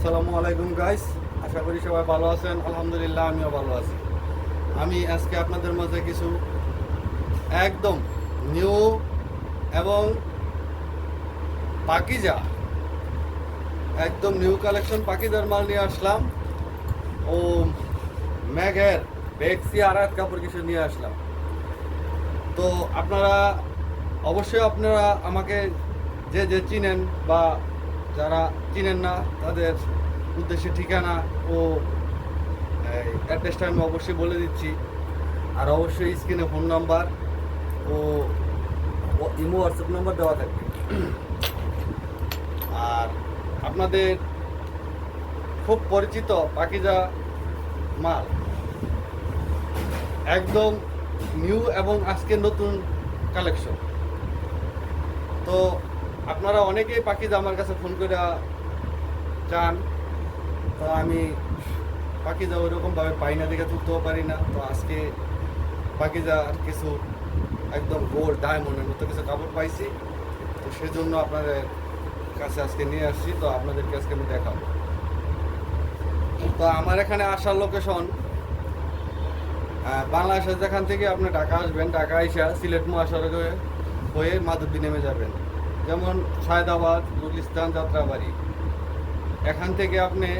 আসসালামু আলাইকুম গাইস আশা করি সবাই ভালো আছেন। আলহামদুলিল্লাহ, আমিও ভালো আছি। আমি আজকে আপনাদের মাঝে কিছু একদম নিউ এবং পাকিজা, একদম নিউ কালেকশন পাকিজার মাল নিয়ে আসলাম। ও ম্যাগের বেক্সি আড়াত কাপড় কিছু নিয়ে আসলাম। তো আপনারা অবশ্যই আপনারা আমাকে যে যে চিনেন বা যারা চিনেন না, তাদের উদ্দেশ্যে ঠিকানা ও অ্যাড্রেসটা আমি অবশ্যই বলে দিচ্ছি। আর অবশ্যই স্ক্রিনে ফোন নাম্বার ও ইমো হোয়াটসঅ্যাপ নাম্বার দেওয়া থাকবে। আর আপনাদের খুব পরিচিত পাকিজা মাল। একদম নিউ এবং আজকে নতুন কালেকশন তো আপনারা অনেকেই পাখিজা আমার কাছে ফোন করে চান তো আমি পাখি পাখিজা ওইরকমভাবে পাই না, দেখে তুলতেও পারি না। তো আজকে পাখি পাখিজা কিছু একদম গোল্ড ডায়মন্ডের মতো কিছু কাপড় পাইছি। তো সেজন্য আপনাদের কাছে আজকে নিয়ে আসছি, তো আপনাদেরকে আজকে আমি দেখাবো। তো আমার এখানে আসার লোকেশন বাংলাদেশের যেখান থেকে আপনি ঢাকা আসবেন, ঢাকা আইসা সিলেট মহাসড়কে হয়ে মাধবদী নেমে যাবেন। যেমন সায়দাবাদ, গুলিস্তান, যাত্রাবাড়ি। এখান থেকে আপনি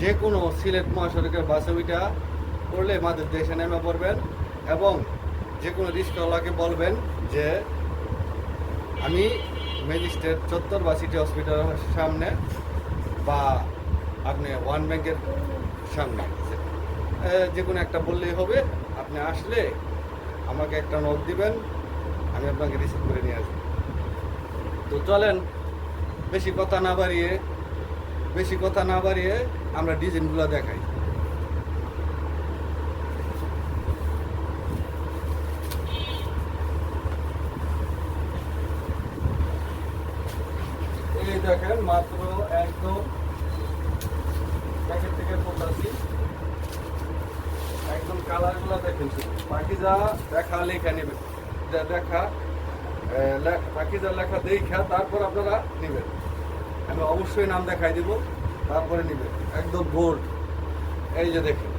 যে কোনো সিলেট মহাসড়কের বাসে উইটা করলে মাধবদী এসে নেমে পড়বেন এবং যে কোনো রিক্সাওয়ালাকে বলবেন যে, আমি ম্যাজিস্ট্রেট চত্বর বা সিটি হসপিটালের সামনে বা আপনি ওয়ান ব্যাংকের সামনে। যে কোনো একটা বললেই হবে। আপনি আসলে আমাকে একটা নোট দিবেন, আমি আপনাকে রিসিভ করে নিয়ে আসব। তো চলেন, বেশি কথা না বাড়িয়ে, বেশি কথা না বাড়িয়ে আমরা ডিজাইনগুলো দেখাই। দেখেন, মাত্র একদম প্যাকেট থেকে পড়াছি একদম কালারগুলো দেখেন বাকি যা দেখা, লেখা নেবেন। যা দেখা বাকি যা লেখা দেখা তারপর আপনারা নেবেন। আমি অবশ্যই নাম দেখাই দিব, তারপরে নেবেন। একদম গোল্ড এই যে দেখেন,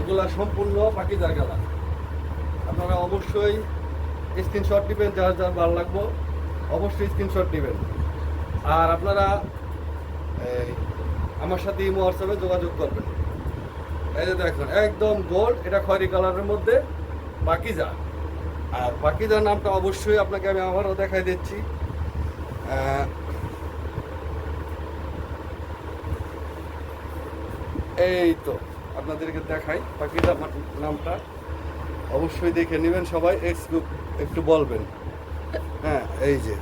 এগুলা সম্পূর্ণ বাকি যার গেলা। আপনারা অবশ্যই স্ক্রিনশট নেবেন, যার যার ভালো লাগবো, অবশ্যই স্ক্রিনশট নেবেন। আর আপনারা আমার সাথে ইমো, হোয়াটসঅ্যাপে যোগাযোগ করবেন। এই যে দেখুন, একদম গোল্ড এটা খয়রি কালারের মধ্যে বাকিজা আর বাকিজার নামটা অবশ্যই আপনাকে আমি আবারও দেখাই দিচ্ছি। এই তো, আপনাদেরকে দেখাই বাকিজা নামটা। অবশ্যই দেখে নেবেন সবাই, একটু একটু বলবেন। হ্যাঁ এই যে।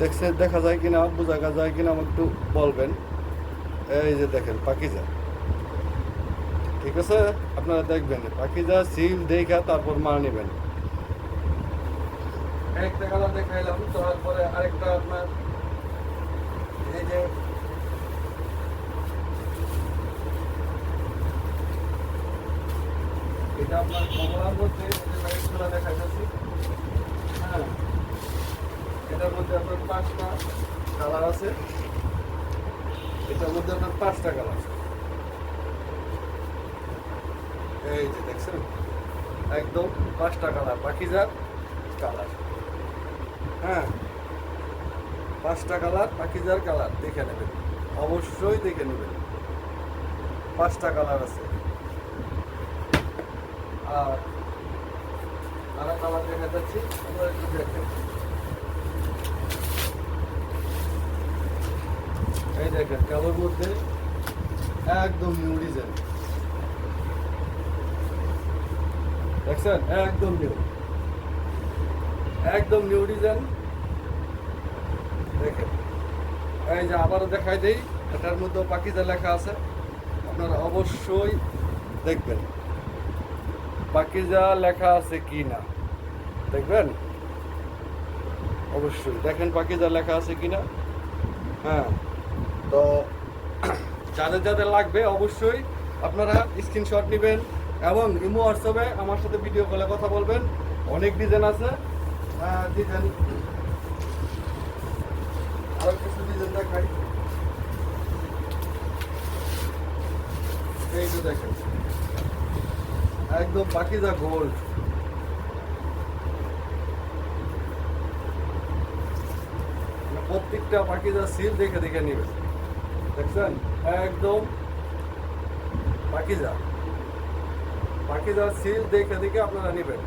দেখছে দেখা যায় কিনা, বোঝা যায় কিনা, আমাকে একটু বলবেন। এই যে দেখেন, পাকিজা। ঠিক আছে? আপনারা দেখবেন, পাকিজা, সিল, দেখা, তারপর মাল নেবেন। একটা কালার দেখাইলাম তারপরে আরেকটা আপনার এই যে এটা আপনার কমলার মধ্যে লাইটগুলো দেখাইতেছি। হ্যাঁ এটার মধ্যে আপনার পাঁচটা কালার আছে। এটার মধ্যে আপনার পাঁচটা কালার আছে। এই যে দেখছেন? একদম পাঁচটা কালার পাখিজার কালার। হ্যাঁ। পাঁচটা কালার পাখিজার কালার, দেখে নেবেন অবশ্যই দেখে নেবেন পাঁচটা কালার আছে। আর আরও কালার দেখা যাচ্ছে একটু দেখেন এই দেখেন, কালোর মধ্যে একদম নিউ ডিজাইন দেখছেন? একদম নিউ একদম নিউ ডিজাইন দেখেন। এই যে আবারও দেখাই দেই, এটার মধ্যে পাকিজা লেখা আছে। আপনারা অবশ্যই দেখবেন। পাকিজা লেখা আছে কি না। দেখবেন? অবশ্যই। দেখেন পাকিজা লেখা আছে কি না। হ্যাঁ। তো যাদের যাদের লাগবে, অবশ্যই আপনারা স্ক্রিনশট নেবেন এবং ইমো হোয়াটসঅ্যাপে আমার সাথে ভিডিও কলে কথা বলবেন। অনেক ডিজাইন আছে। দিতেন আরও কিছু দিতেন দেখাই এই তো দেখেন। একদম পাকিজা গোল্ড প্রত্যেকটা পাকিজা সিল দেখে দেখে নেবে দেখছেন একদম বাকি যা বাকি যা সিল দেখে দেখে আপনারা নিবেন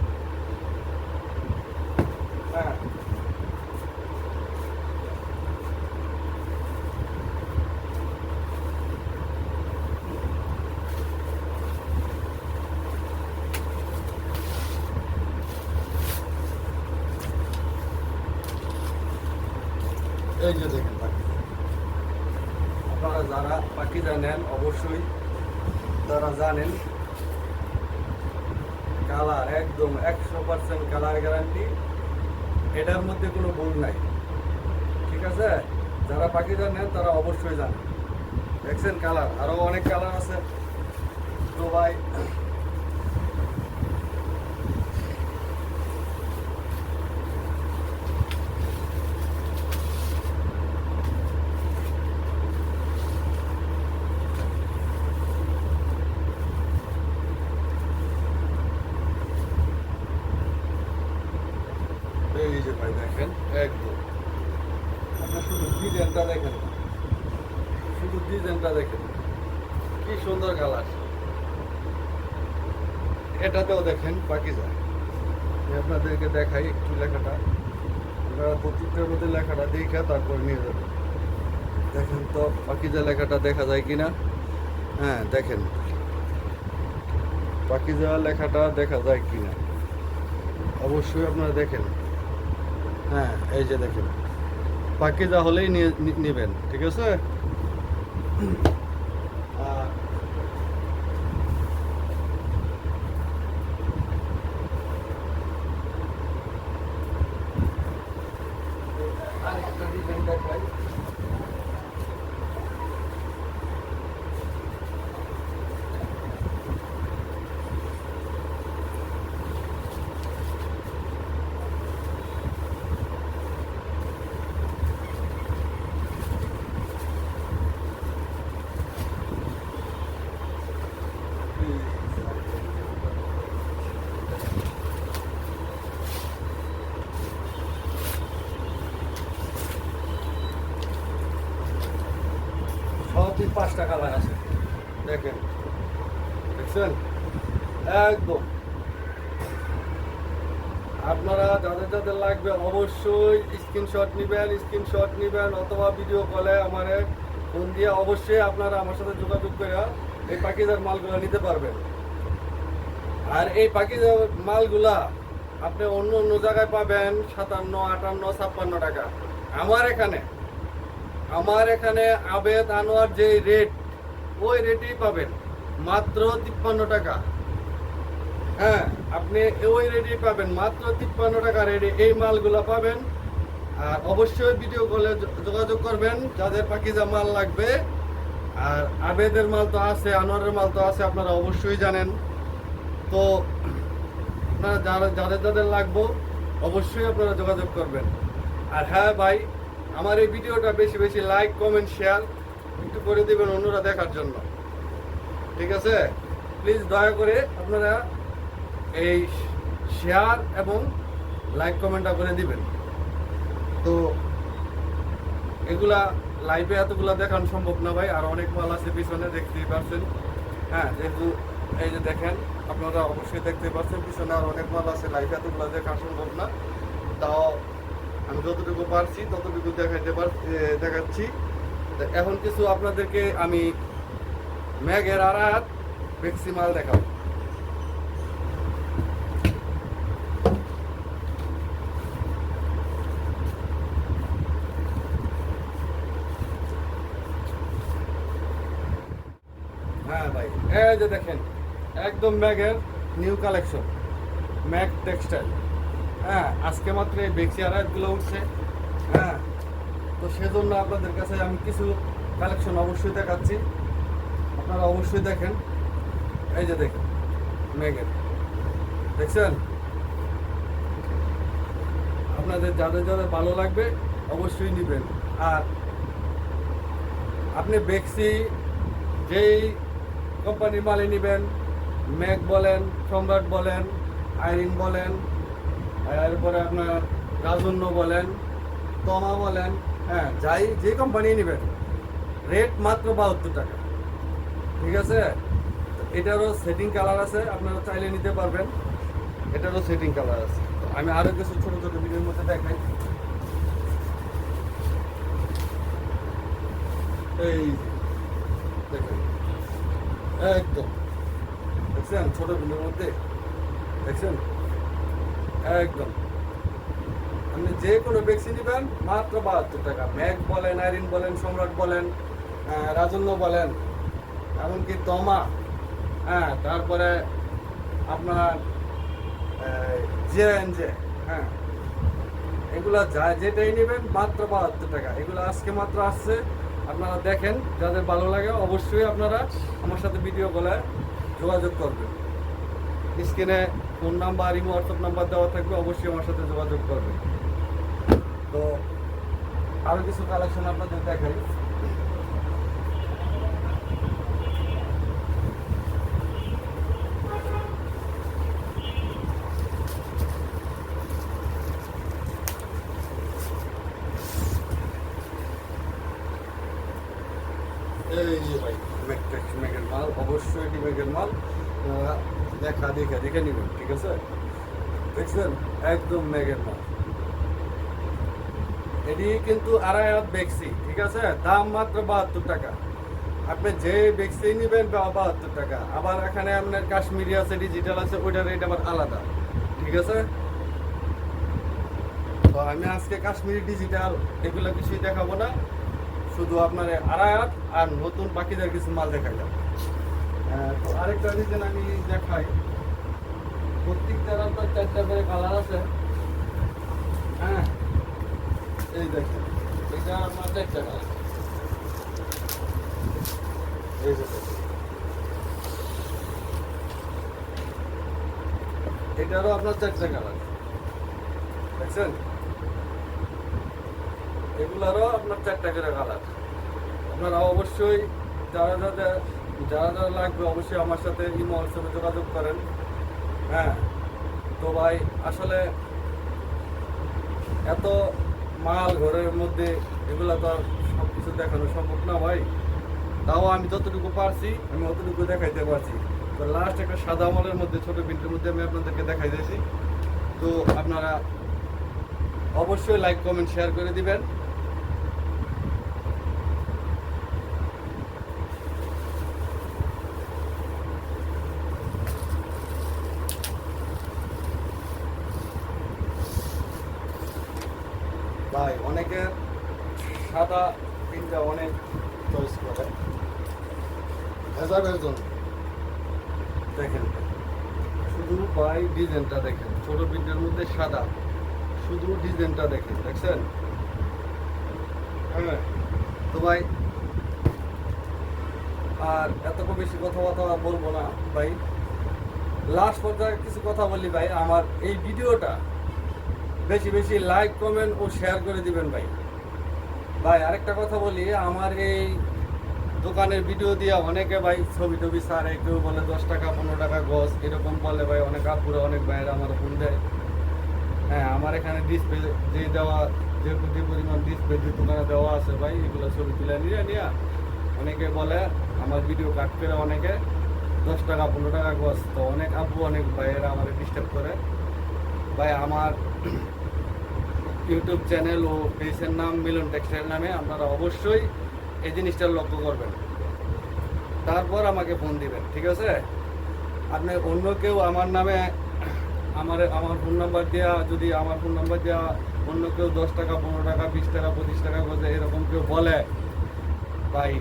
এই যে দেখেন পাখি আপনারা যারা পাখিটা নেন, অবশ্যই তারা জানেন, কালার একদম একশো পার্সেন্ট কালার গ্যারান্টি এটার মধ্যে কোনো ভুল নাই। ঠিক আছে? যারা পাখিটা নেন, তারা অবশ্যই জানেন। দেখছেন কালার? আরও অনেক কালার আছে। তো ভাই এই যে ভাই দেখেন একদম আপনার শুধু ডিজাইনটা দেখেন শুধু ডিজাইনটা দেখেন কি সুন্দর কালার এটাতেও দেখেন বাকি যায় আপনাদেরকে দেখাই একটু লেখাটা। আপনারা প্রত্যেকটার মধ্যে লেখাটা দেখে তারপর নিয়ে যাবেন। দেখেন তো পাকিজা লেখাটা দেখা যায় কিনা? হ্যাঁ দেখেন। পাকিজা লেখাটা দেখা যায় কিনা? অবশ্যই আপনারা দেখেন। হ্যাঁ এই যে দেখেন। পাকিজা হলেই নি- নিবেন, ঠিক আছে? and 20 vendor price. সবই পাঁচটা কালার আছে। দেখেন। দেখছেন? একদম। আপনারা যাদের যাদের লাগবে অবশ্যই স্ক্রিনশট নেবেন স্ক্রিনশট নেবেন অথবা ভিডিও কলে আমার ফোন দিয়ে অবশ্যই আপনারা আমার সাথে যোগাযোগ করে এই পাখিজার মালগুলো নিতে পারবেন। আর এই পাখিজার মালগুলা আপনি অন্য অন্য জায়গায় পাবেন সাতান্ন, আটান্ন, ছাপ্পান্ন টাকা। আমার এখানে আমার এখানে আবেদ আনোয়ার যে রেট ওই রেটেই পাবেন। মাত্র তিপ্পান্ন টাকা। হ্যাঁ আপনি ওই রেটেই পাবেন। মাত্র তিপ্পান্ন টাকা রেটে এই মালগুলো পাবেন। আর অবশ্যই ভিডিও কলে যোগাযোগ করবেন, যাদের পাকিজা মাল লাগবে। আর আবেদের মাল তো আছে, আনোয়ারের মাল তো আছে, আপনারা অবশ্যই জানেন। তো আপনারা যারা যাদের যাদের লাগবো, অবশ্যই আপনারা যোগাযোগ করবেন। আর হ্যাঁ ভাই আমার এই ভিডিওটা বেশি বেশি লাইক কমেন্ট শেয়ার একটু করে দেবেন অন্যরা দেখার জন্য। ঠিক আছে? প্লিজ দয়া করে আপনারা এই শেয়ার এবং লাইক কমেন্টটা করে দিবেন। তো এগুলা লাইভে এতগুলা দেখানো সম্ভব না ভাই, আর অনেক মাল আছে পিছনে, দেখতেই পারছেন। হ্যাঁ যেহেতু এই যে দেখেন, আপনারা অবশ্যই দেখতে পাচ্ছেন পিছনে আর অনেক মাল আছে লাইভে এতগুলা দেখা সম্ভব না। তাও আমি যতটুকু পারছি, ততটুকু দেখাইতে পার দেখাচ্ছি। এখন কিছু আপনাদেরকে আমি ম্যাগের আর হাত বেক্সি মাল দেখাবো। হ্যাঁ ভাই, এই যে দেখেন, একদম ম্যাগের নিউ কালেকশন, ম্যাগ টেক্সটাইল। হ্যাঁ আজকে মাত্র এই বেক্সি আড়াইগুলো উঠছে হ্যাঁ। তো সেজন্য আপনাদের কাছে আমি কিছু কালেকশন অবশ্যই দেখাচ্ছি। আপনারা অবশ্যই দেখেন। এই যে দেখেন মেঘের দেখছেন? আপনাদের যাদের যাদের ভালো লাগবে, অবশ্যই নেবেন। আর আপনি বেক্সি যেই কোম্পানির মালই নেবেন ম্যাক বলেন, সম্রাট বলেন, আইরিন বলেন এরপরে আপনার রাজন্য বলেন, তমা বলেন হ্যাঁ যাই, যে কোম্পানি নেবেন রেট মাত্র বাহাত্তর টাকা। ঠিক আছে? এটারও সেটিং কালার আছে, আপনারা চাইলে নিতে পারবেন। এটারও সেটিং কালার আছে। আমি আরও কিছু ছোটো ছোটো ভিডিওর মধ্যে দেখাই। এই দেখেন। একদম দেখছেন? ছোটো ভিডিওর মধ্যে। দেখছেন? একদম। আপনি যে কোনো ভ্যাকসিন নেবেন, মাত্র বাহাত্তর টাকা। ম্যাক বলেন আইরিন বলেন, সম্রাট বলেন রাজন্য বলেন, এমনকি দমা হ্যাঁ তারপরে আপনার জে এন জে হ্যাঁ। এগুলা যা যেটাই নেবেন, মাত্র বাহাত্তর টাকা। এগুলো আজকে মাত্র আসছে। আপনারা দেখেন, যাদের ভালো লাগে অবশ্যই আপনারা আমার সাথে ভিডিও কলে যোগাযোগ করবেন। স্ক্রিনে phone number imo, WhatsApp number দেওয়া থাকবে, অবশ্যই আমার সাথে যোগাযোগ করবে তো আরও কিছু কালেকশন আপনাদের দেখাই। এই যে ভাই ম্যাগের মাল, অবশ্যই এটি ম্যাগের মাল। দেখা দেখে দেখে নেবেন, ঠিক আছে? দেখছেন? একদম ম্যাগের মাল এটি কিন্তু আড়াই হাত বেক্সি, ঠিক আছে? দাম মাত্র বাহাত্তর টাকা। আপনি যে বেক্সি নেবেন বাহাত্তর টাকা। আবার এখানে আপনার কাশ্মীরি আছে ডিজিটাল আছে, ওইটার রেট আবার আলাদা, ঠিক আছে? তো আমি আজকে কাশ্মীরি ডিজিটাল এগুলো কিছুই দেখাবো না। শুধু আপনার আড়ায়াত আর নতুন পাখিদের কিছু মাল দেখাই যাবে। তো আরেকটা রিজন আমি দেখাই। প্রত্যেকটার আপনার চারটা করে কালার আছে। হ্যাঁ এই দেখেন, এটা আমার চারটা কালার এই যে। এটারও আপনার চারটা কালার দেখছেন? এগুলারও আপনার চারটা করে কালার আপনারা অবশ্যই যারা যারা যারা যারা লাগবে অবশ্যই আমার সাথে ইমো হোয়াটসঅ্যাপে যোগাযোগ করেন। হ্যাঁ তো ভাই, আসলে এত মাল ঘরের মধ্যে এগুলো তো আর সব কিছু দেখানো সম্ভব না ভাই। তাও আমি যতটুকু পারছি, আমি অতটুকু দেখাইতে পারছি। তো লাস্ট একটা সাদা মালের মধ্যে, ছোট প্রিন্টের মধ্যে আমি আপনাদেরকে দেখাই দিয়েছি। তো আপনারা অবশ্যই লাইক কমেন্ট শেয়ার করে দিবেন ভাই অনেকের সাদা পিনটা অনেক চয়েস করে ভেজাবের জন্য দেখেন শুধু ভাই ডিজাইনটা দেখেন। ছোট প্রিন্টের মধ্যে সাদা। শুধু ডিজাইনটা দেখেন, দেখছেন? হ্যাঁ। তো ভাই, আর এত বেশি আর বলব না ভাই। লাস্ট পর্যায়ে কিছু কথা বলি ভাই, আমার এই ভিডিওটা বেশি বেশি লাইক কমেন্ট ও শেয়ার করে দিবেন ভাই। ভাই, আরেকটা কথা বলি, আমার এই দোকানের ভিডিও দিয়ে অনেকে ভাই ছবি টবি সারে, কেউ বলে দশ টাকা, পনেরো টাকা গজ, এরকম বলে ভাই। অনেক আপুরে, অনেক ভাইয়েরা আমার ফোন দেয়। হ্যাঁ আমার এখানে ডিসপ্লে যে দেওয়া, যে যে পরিমাণ ডিসপ্লে যে দোকানে দেওয়া আছে ভাই, এগুলো ছবি তুলে নিয়ে নিয়ে অনেকে বলে আমার ভিডিও কাট করে অনেকে, দশ টাকা, পনেরো টাকা গজ। তো অনেক আপু, অনেক ভাইয়েরা আমার ডিস্টার্ব করে। ভাই, আমার ইউটিউব চ্যানেল ও পেজের নাম মিলন টেক্সটাইল নামে, আপনারা অবশ্যই এই জিনিসটা লক্ষ্য করবেন। তারপর আমাকে ফোন দিবেন, ঠিক আছে? আপনি অন্য কেউ আমার নামে, আমার আমার ফোন নাম্বার দেওয়া যদি আমার ফোন নাম্বার দেওয়া অন্য কেউ দশ টাকা, পনেরো টাকা, বিশ টাকা, পঁচিশ টাকা করে এরকম কেউ বলে, ভাই,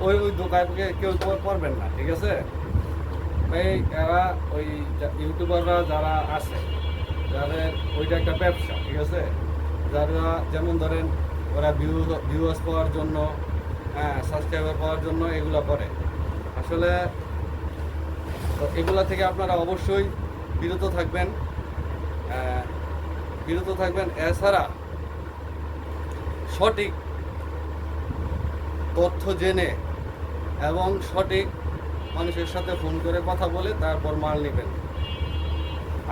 ওই ওই দোকানকে কেউ কর- করবেন না, ঠিক আছে? এই এরা ওই ইউটিউবাররা যারা আছে, যাদের ওইটা একটা ব্যবসা, ঠিক আছে? যারা, যেমন ধরেন ওরা ভিউ ভিউয়ার্স পাওয়ার জন্য হ্যাঁ সাবস্ক্রাইবার পাওয়ার জন্য এগুলো করে। আসলে, তো এগুলা থেকে আপনারা অবশ্যই বিরত থাকবেন। বিরত থাকবেন। এছাড়া, সঠিক তথ্য জেনে এবং সঠিক মানুষের সাথে ফোন করে কথা বলে তারপর মাল নেবেন।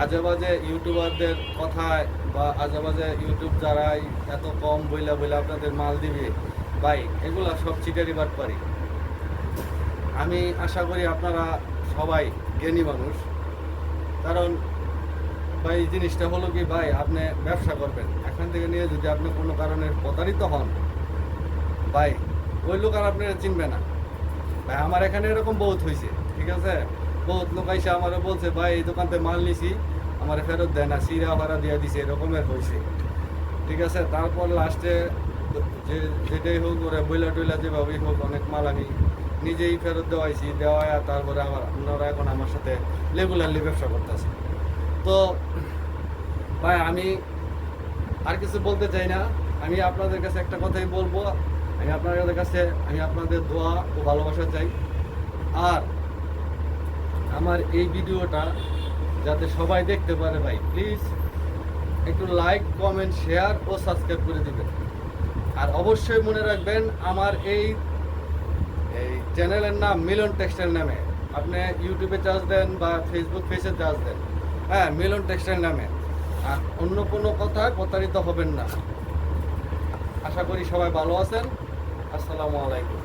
আজে বাজে ইউটিউবারদের কথায় বা আজে বাজে ইউটিউব যারাই এত কম বইলা বইলা আপনাদের মাল দিবে, ভাই, এগুলা সব চিটারি পারি। আমি আশা করি আপনারা সবাই জ্ঞানী মানুষ। কারণ, ভাই, জিনিসটা হলো কি, ভাই, আপনি ব্যবসা করবেন। এখান থেকে নিয়ে যদি আপনি কোনো কারণে প্রতারিত হন, ভাই, ওই লোক আর আপনারা চিনবে না। ভাই, আমার এখানে এরকম বহুত হয়েছে ঠিক আছে? বহুত লোক এসে আমার বলছে, ভাই, এই দোকানতে মাল নিছি আমার ফেরত দেয় না, সিরা ভাড়া দিয়ে দিছে এরকমের হয়েছে ঠিক আছে? তারপর লাস্টে যে যেটাই হোক ওরা বইলা টইলা যেভাবেই হোক, অনেক মাল আমি নিজেই ফেরত দেওয়াইছি, দেওয়ায় তারপরে আমার আপনারা এখন আমার সাথে রেগুলারলি ব্যবসা করতেছে। তো ভাই, আমি আর কিছু বলতে চাই না। আমি আপনাদের কাছে একটা কথাই বলব। আমি আপনাদের কাছে, আমি আপনাদের দোয়া ও ভালোবাসা চাই। আর আমার এই ভিডিওটা যাতে সবাই দেখতে পারে ভাই। প্লিজ একটু লাইক কমেন্ট শেয়ার ও সাবস্ক্রাইব করে দিবেন। আর অবশ্যই মনে রাখবেন, আমার এই এই চ্যানেলের নাম মিলন টেক্সটাইল নামে। আপনি ইউটিউবে চার্জ দেন বা ফেসবুক পেজে চার্জ দেন। হ্যাঁ মিলন টেক্সটাইল নামে। আর অন্য কোনো কথা প্রতারিত হবেন না। আশা করি সবাই ভালো আছেন। আসসালামু আলাইকুম।